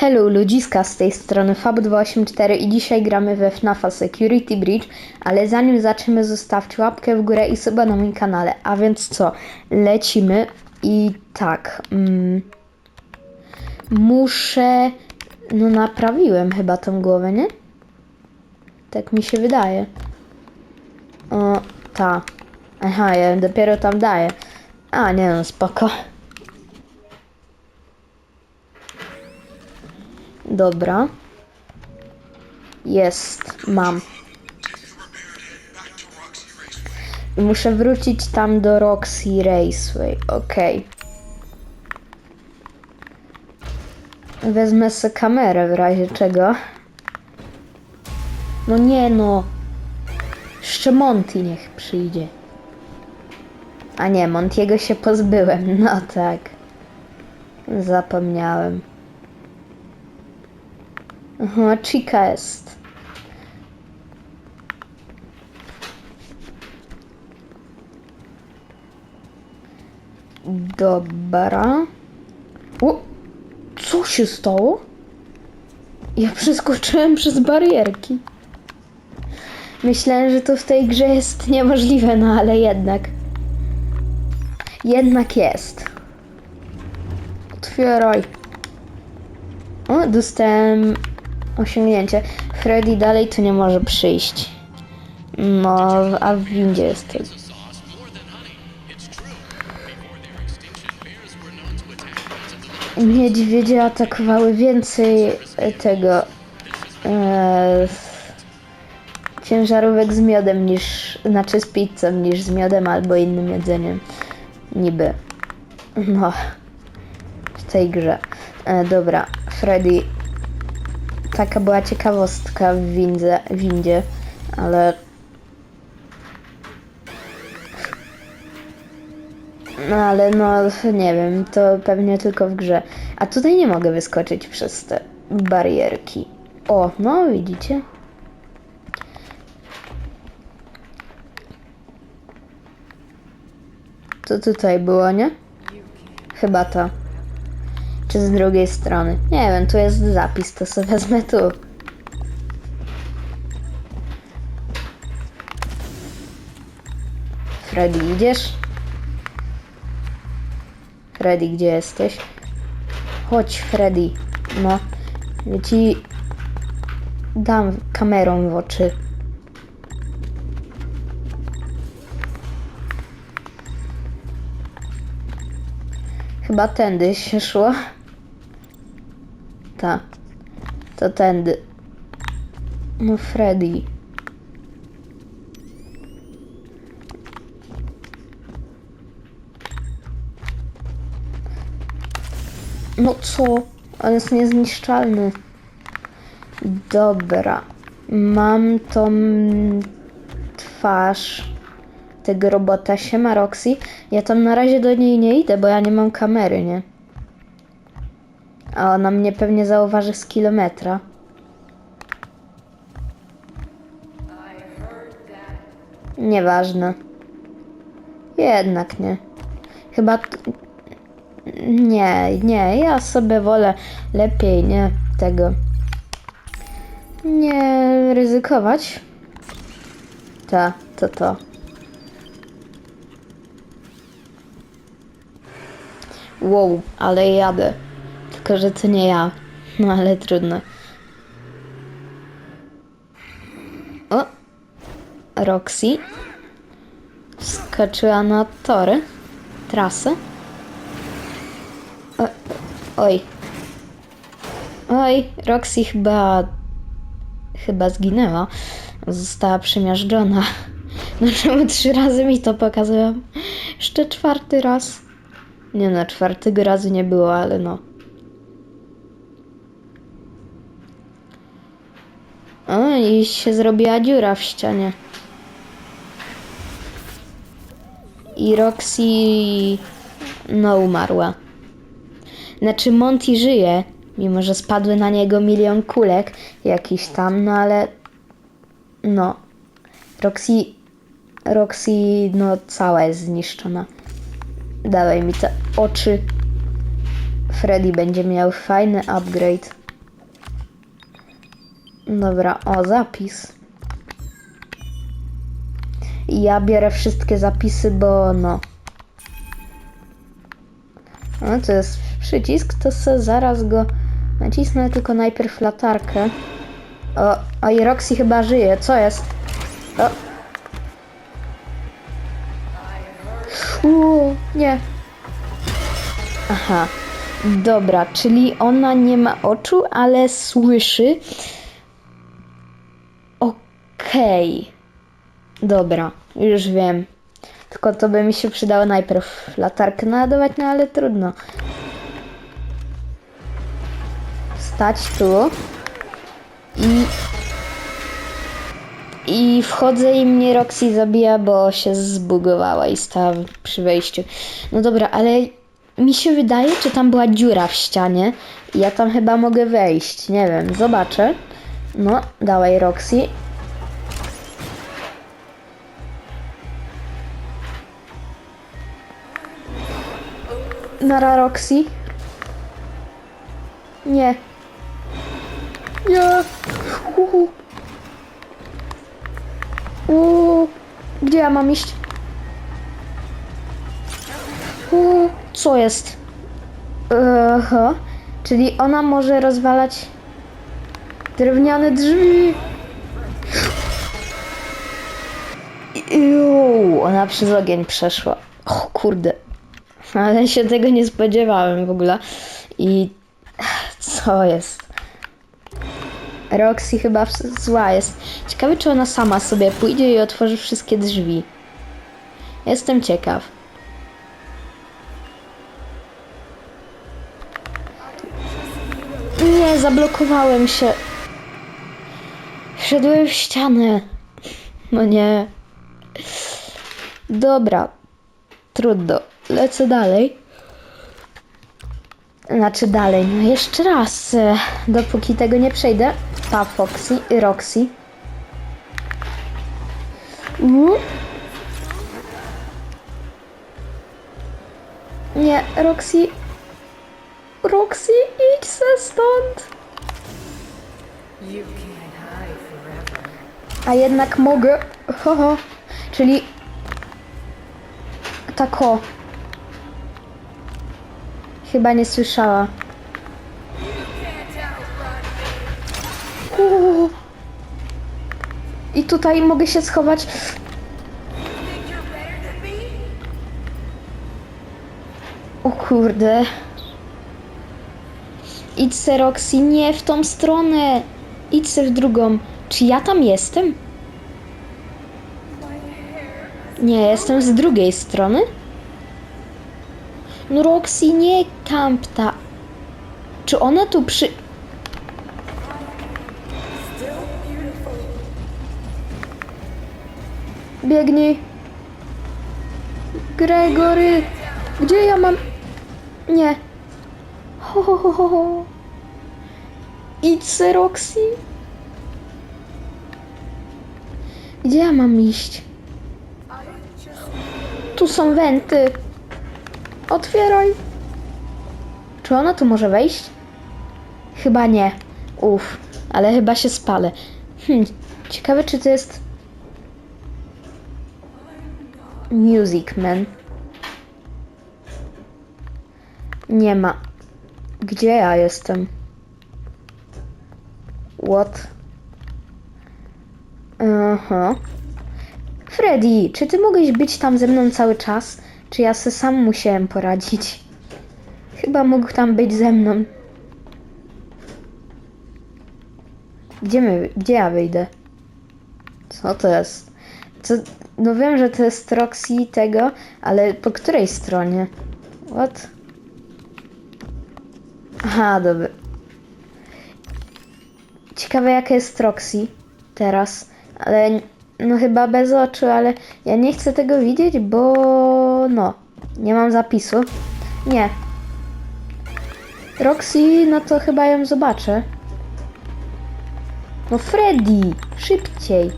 Hello ludziska, z tej strony Fab284 i dzisiaj gramy we FNAFa Security Breach, ale zanim zaczniemy zostawcie łapkę w górę i suba na moim kanale, a więc co, lecimy i tak, mm, muszę, no naprawiłem chyba tą głowę, nie? Tak mi się wydaje. O, ta, aha, ja dopiero tam daję, a nie no, spoko. Dobra. Jest, mam. Muszę wrócić tam do Roxy Raceway. Okej. Wezmę sobie kamerę w razie czego. No nie no. Jeszcze Monty niech przyjdzie. A nie, Montiego się pozbyłem. No tak. Zapomniałem. Aha, Chica jest. Dobra. O! Co się stało? Ja przeskoczyłem przez barierki. Myślałem, że to w tej grze jest niemożliwe, no ale jednak. Jednak jest. Otwieraj. O, dostałem osiągnięcie. Freddy dalej tu nie może przyjść. No, a w windzie jest. Niedźwiedzie atakowały więcej tego e, ciężarówek z miodem niż, znaczy z pizzą niż z miodem albo innym jedzeniem. Niby. No. W tej grze. E, dobra, Freddy taka była ciekawostka w windzie, windzie, ale no ale no nie wiem, to pewnie tylko w grze. A tutaj nie mogę wyskoczyć przez te barierki. O, no widzicie? To tutaj było, nie? Chyba to. Czy z drugiej strony? Nie wiem, tu jest zapis, to sobie wezmę tu. Freddy, idziesz? Freddy, gdzie jesteś? Chodź, Freddy. No, ci dam kamerą w oczy. Chyba tędy się szło. Tak. To tędy. No Freddy. No co? On jest niezniszczalny. Dobra. Mam tą twarz tego robota. Siema Roxy. Ja tam na razie do niej nie idę, bo ja nie mam kamery, nie? A ona mnie pewnie zauważy z kilometra. Nieważne. Jednak nie. Chyba. Nie, nie, ja sobie wolę lepiej nie tego. Nie ryzykować. Ta, to to. Wow, ale jadę. Tylko, że to nie ja. No ale trudno. O! Roxy. Skoczyła na tory. Trasę. O, oj. Oj, Roxy chyba... Chyba zginęła. Została przemiażdżona. No czemu trzy razy mi to pokazują? Jeszcze czwarty raz. Nie no, czwartego razu nie było, ale no. I się zrobiła dziura w ścianie. I Roxy no umarła. Znaczy Monty żyje, mimo że spadły na niego milion kulek jakiś tam, no ale no. Roxy Roxy no cała jest zniszczona. Dawaj mi te oczy. Freddy będzie miał fajny upgrade. Dobra, o, zapis. Ja biorę wszystkie zapisy, bo no. No, to jest przycisk, to se zaraz go nacisnę, tylko najpierw latarkę. O, i Roxy chyba żyje, co jest? O. Uuu, nie. Aha. Dobra, czyli ona nie ma oczu, ale słyszy. Okej. Dobra, już wiem. Tylko to by mi się przydało najpierw latarkę naładować, no ale trudno. Stać tu. I... I wchodzę i mnie Roxy zabija, bo się zbugowała i stała przy wejściu. No dobra, ale mi się wydaje, czy tam była dziura w ścianie. Ja tam chyba mogę wejść. Nie wiem, zobaczę. No, dawaj Roxy. Nara Roxy. Nie. Nie. Uhu. Uuu. Gdzie ja mam iść? Uuu. Co jest? Aha. Czyli ona może rozwalać drewniane drzwi. Iu, ona przez ogień przeszła. O kurde. Ale się tego nie spodziewałem w ogóle. I co jest? Roxy chyba zła jest. Ciekawe, czy ona sama sobie pójdzie i otworzy wszystkie drzwi. Jestem ciekaw. Nie, zablokowałem się. Wszedłem w ścianę. No nie. Dobra. Trudno. Lecę dalej. Znaczy dalej, no jeszcze raz. e, Dopóki tego nie przejdę. Pa, Foxy, Roxy. Mhm. Nie, Roxy. Roxy, idź se stąd. A jednak mogę. Ho. Czyli. Tak. Chyba nie słyszała. Uuu. I tutaj mogę się schować. O kurde. Idź Roxy, nie w tą stronę. Idź w drugą. Czy ja tam jestem? Nie, jestem z drugiej strony. No Roxy, nie kamp ta. Czy ona tu przy... Biegnij. Gregory. Gdzie ja mam... Nie. Ho, ho, ho, ho. Idź Roxy. Gdzie ja mam iść? Tu są wenty. Otwieraj. Czy ona tu może wejść? Chyba nie. Uff, ale chyba się spalę. Hmm, ciekawe czy to jest... Music Man. Nie ma. Gdzie ja jestem? What? Aha. Freddy, czy ty mogłeś być tam ze mną cały czas? Czy ja se sam musiałem poradzić? Chyba mógł tam być ze mną. Gdzie, my, gdzie ja wyjdę? Co to jest? Co, no wiem, że to jest Roxy tego, ale po której stronie? What? Aha, dobra. Ciekawe jaka jest Roxy teraz, ale no chyba bez oczu, ale ja nie chcę tego widzieć, bo no, nie mam zapisu. Nie. Roxy, no to chyba ją zobaczę. No Freddy, szybciej.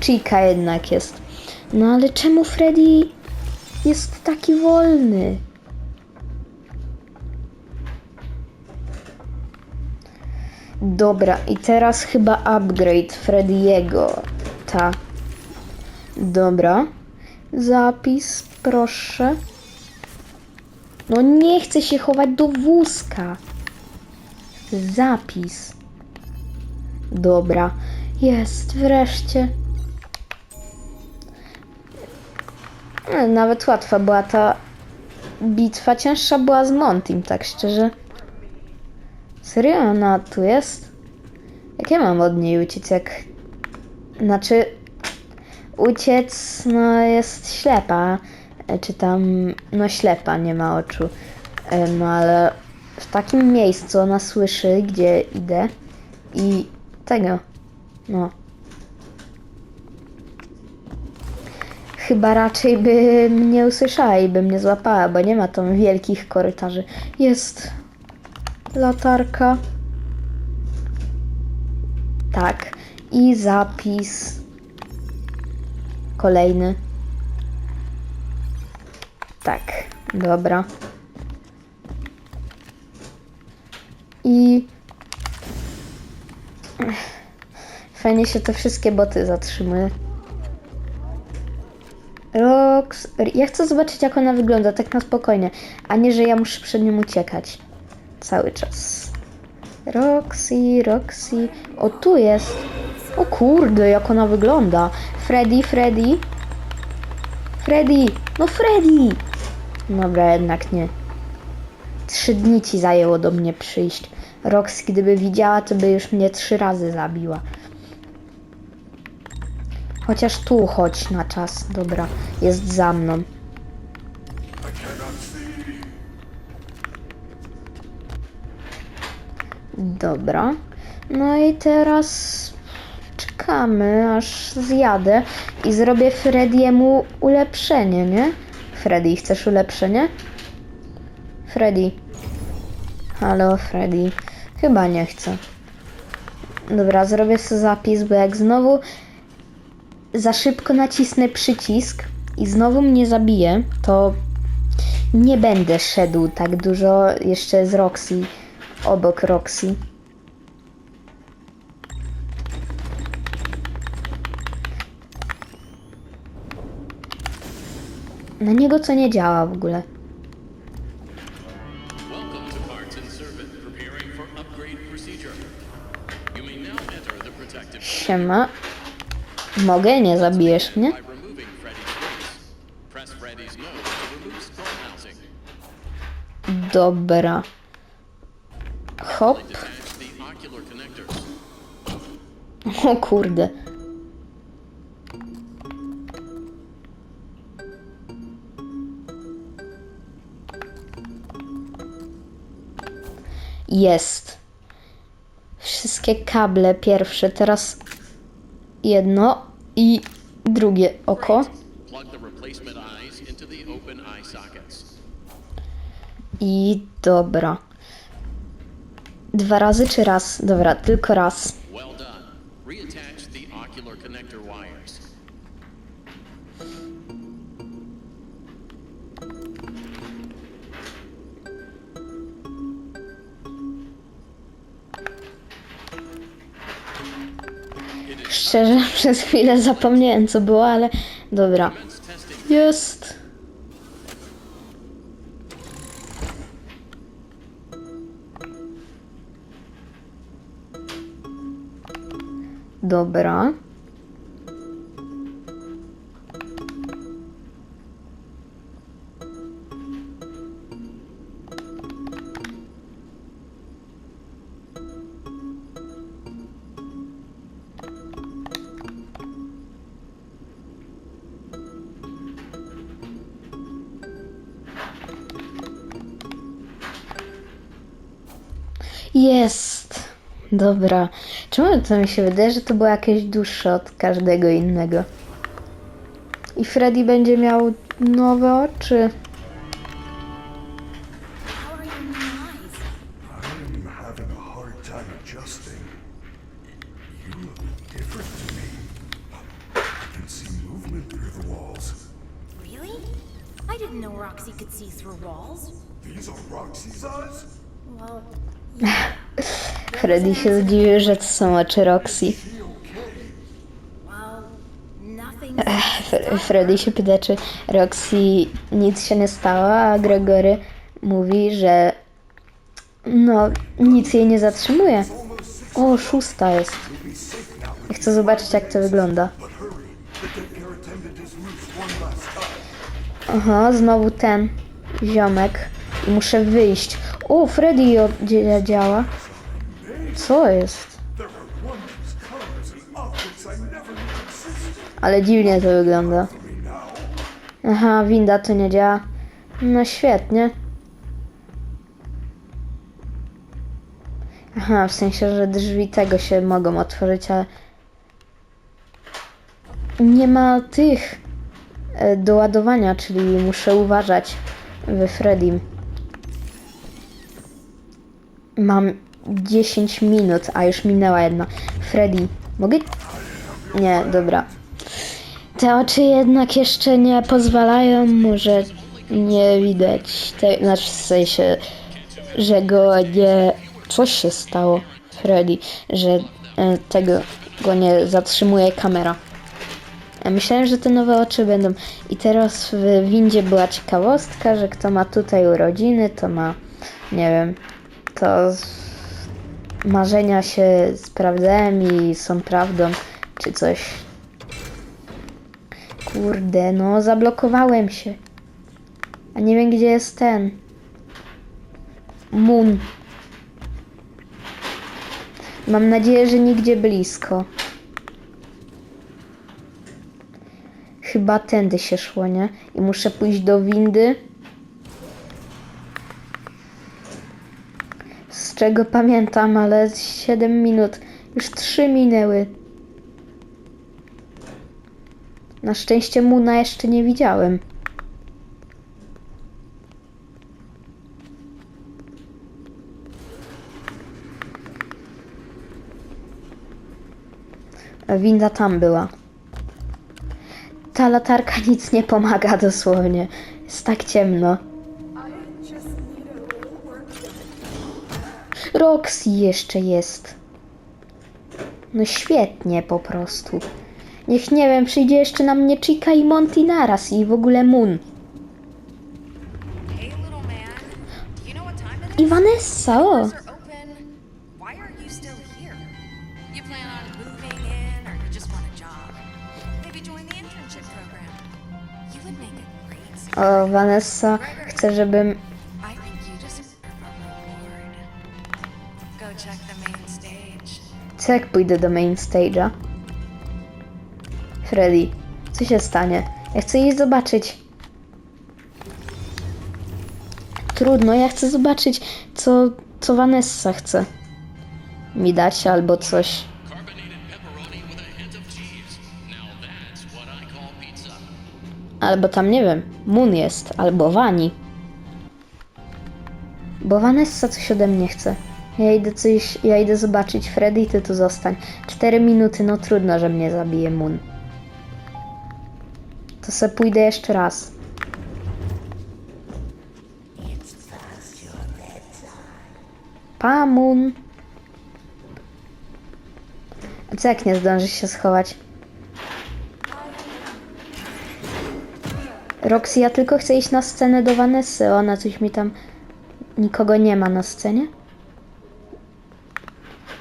Chica jednak jest. No ale czemu Freddy jest taki wolny? Dobra, i teraz chyba upgrade Frediego. Ta. Dobra. Zapis, proszę. No nie chcę się chować do wózka. Zapis. Dobra. Jest, wreszcie. E, Nawet łatwa była ta bitwa. Cięższa była z Montim, tak szczerze. Serio? Ona tu jest? Jak ja mam od niej uciec, jak... Znaczy... Uciec, no jest ślepa. E, Czy tam... No ślepa, nie ma oczu. E, No ale... W takim miejscu ona słyszy, gdzie idę. I... Tego. No. Chyba raczej by mnie usłyszała i by mnie złapała, bo nie ma tam wielkich korytarzy. Jest latarka. Tak. I zapis. Kolejny. Tak, dobra. I. Fajnie się te wszystkie boty zatrzymuje. Rox. Ja chcę zobaczyć, jak ona wygląda, tak na spokojnie, a nie, że ja muszę przed nią uciekać. Cały czas. Roxy, Roxy. O, tu jest. O kurde, jak ona wygląda. Freddy, Freddy. Freddy! No Freddy! Dobra, jednak nie. Trzy dni ci zajęło do mnie przyjść. Roxy, gdyby widziała, to by już mnie trzy razy zabiła. Chociaż tu chodź na czas. Dobra, jest za mną. Dobra. No i teraz aż zjadę i zrobię Frediemu ulepszenie, nie? Freddy, chcesz ulepszenie? Freddy. Halo, Freddy. Chyba nie chcę. Dobra, zrobię sobie zapis, bo jak znowu za szybko nacisnę przycisk i znowu mnie zabije, to nie będę szedł tak dużo jeszcze z Roxy, obok Roxy. Na niego co nie działa w ogóle. Siema. Mogę? Nie zabijesz mnie? Dobra. Hop. O kurde. Jest. Wszystkie kable pierwsze, teraz jedno i drugie oko. I dobra. Dwa razy czy raz? Dobra, tylko raz. Well done. Reattach the ocular connector wires. Szczerze, przez chwilę zapomniałem co było, ale dobra. Jest. Dobra. Jest. Dobra. Czemu to mi się wydaje, że to było jakieś dłuższe od każdego innego? I Freddy będzie miał nowe oczy. I didn't know Roxy could see through walls. These are Roxy's eyes? Well, Freddy się zdziwił, że to są oczy Roxy. Freddy się pyta, czy Roxy nic się nie stało, a Gregory mówi, że no, nic jej nie zatrzymuje. O, szósta jest. Chcę zobaczyć, jak to wygląda. Aha, znowu ten ziomek. I muszę wyjść. O, Freddy działa. Co jest? Ale dziwnie to wygląda. Aha, winda to nie działa. No świetnie. Aha, w sensie, że drzwi tego się mogą otworzyć, ale nie ma tych e, do ładowania, czyli muszę uważać we Freddym. Mam 10 minut, a już minęła jedna. Freddy, mogę? Nie, dobra. Te oczy jednak jeszcze nie pozwalają mu, że nie widać, te, znaczy w sensie, że go nie... Coś się stało, Freddy, że e, tego go nie zatrzymuje kamera. Myślałem, że te nowe oczy będą. I teraz w windzie była ciekawostka, że kto ma tutaj urodziny, to ma, nie wiem, to marzenia się sprawdzają i są prawdą, czy coś Kurde, no zablokowałem się. A nie wiem gdzie jest ten. Moon. Mam nadzieję, że nigdzie blisko. Chyba tędy się szło, nie? I muszę pójść do windy. Czego pamiętam, ale 7 minut. Już 3 minęły. Na szczęście Muna jeszcze nie widziałem. Winda tam była. Ta latarka nic nie pomaga dosłownie. Jest tak ciemno. Roxy jeszcze jest. No świetnie po prostu. Niech nie wiem, przyjdzie jeszcze na mnie Chica i Monty naraz i w ogóle Moon. Hey, little man. Do you know what Co jak pójdę do main stage'a? Freddy, co się stanie? Ja chcę jej zobaczyć. Trudno, ja chcę zobaczyć, co, co Vanessa chce mi dać albo coś. Albo tam, nie wiem, Moon jest, albo Wani. Bo Vanessa coś ode mnie chce. Ja idę coś, ja idę zobaczyć Freddy, ty tu zostań. Cztery minuty, no trudno, że mnie zabije Moon. To se pójdę jeszcze raz. Pa, Moon. A co jak nie zdążysz się schować? Roxy, ja tylko chcę iść na scenę do Vanessy. Ona coś mi tam. Nikogo nie ma na scenie?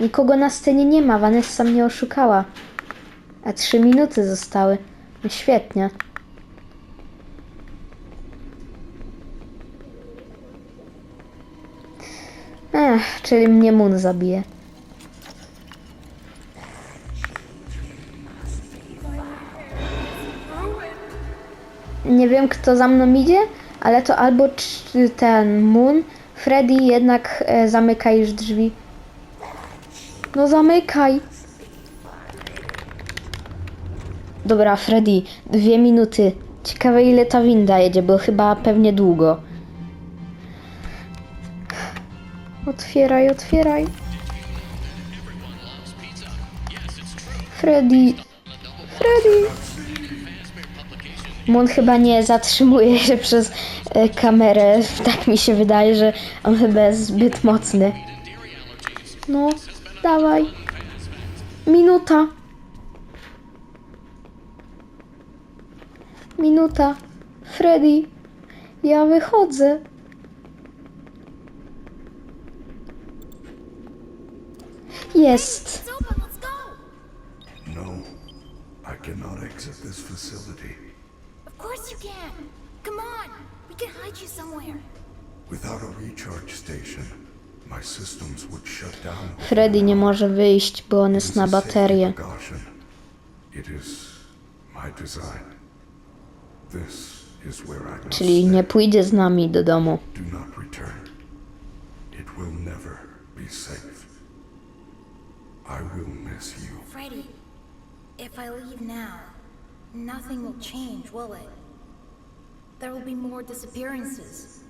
Nikogo na scenie nie ma. Vanessa mnie oszukała. A trzy minuty zostały. No świetnie. Ech, czyli mnie Moon zabije. Nie wiem kto za mną idzie, ale to albo ten Moon, Freddy jednak e, zamyka już drzwi. No zamykaj. Dobra, Freddy, dwie minuty. Ciekawe ile ta winda jedzie, bo chyba pewnie długo. Otwieraj, otwieraj. Freddy. Freddy. Moon chyba nie zatrzymuje się przez e, kamerę. Tak mi się wydaje, że on chyba jest zbyt mocny. No, dawaj. Minuta. Minuta. Freddy, ja wychodzę. Jest. No, I cannot exit this facility. Of course you can. Come on. We can hide you somewhere. Without a recharge station, Freddy nie może wyjść, bo on jest na baterię. Czyli nie pójdzie z nami do domu. Do not return. It will never be safe. I will miss you. Freddy, if I leave now, nothing will change, will it? There will be more disappearances.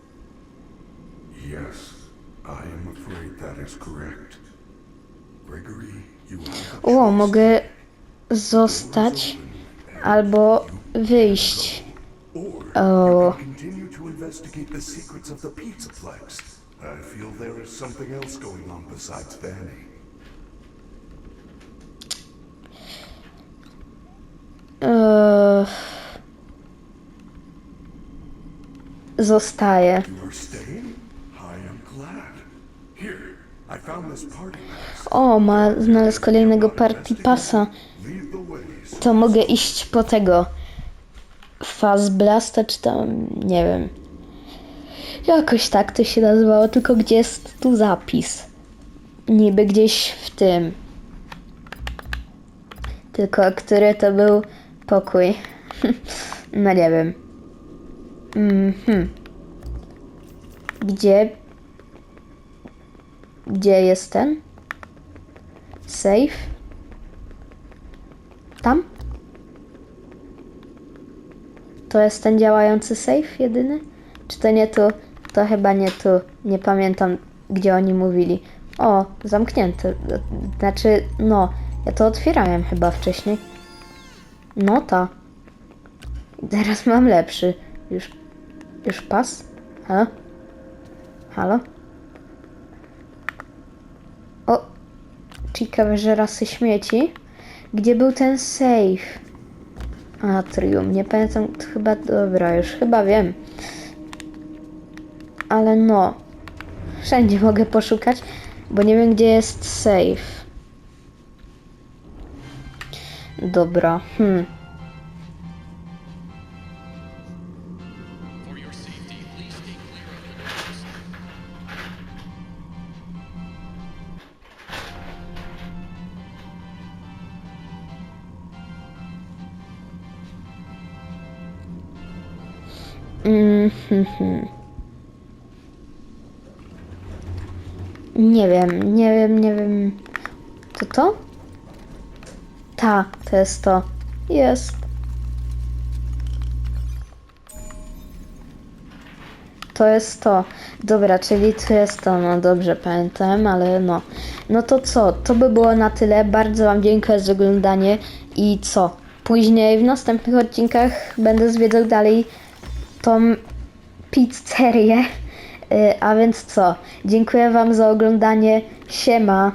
Yes, I am afraid that is correct. Gregory, you have a O, mogę zostać albo wyjść. O, you can O, ma znalazł kolejnego party way. To mogę iść po tego. Faz Blasta, czy tam, nie wiem. Jakoś tak to się nazywało, tylko gdzie jest tu zapis? Niby gdzieś w tym. Tylko który to był pokój? no nie wiem. Mhm. Gdzie? Gdzie jest ten? Safe? Tam? To jest ten działający safe jedyny? Czy to nie tu? To chyba nie tu. Nie pamiętam, gdzie oni mówili. O, zamknięte. Znaczy, no, ja to otwierałem chyba wcześniej. No ta. Teraz mam lepszy. Już, już pas? Halo? Halo? Ciekawe, że rasy śmieci. Gdzie był ten safe? Atrium, nie pamiętam, chyba, dobra, już chyba wiem. Ale no, wszędzie mogę poszukać, bo nie wiem, gdzie jest safe. Dobra, hmm. Nie wiem, nie wiem, nie wiem. To to? Ta, to jest to. Jest. To jest to. Dobra, czyli to jest to, no dobrze pamiętam, ale no. No to co? To by było na tyle. Bardzo Wam dziękuję za oglądanie i co? Później w następnych odcinkach będę zwiedzał dalej tą pizzerię. Y, A więc co? Dziękuję Wam za oglądanie. Siema.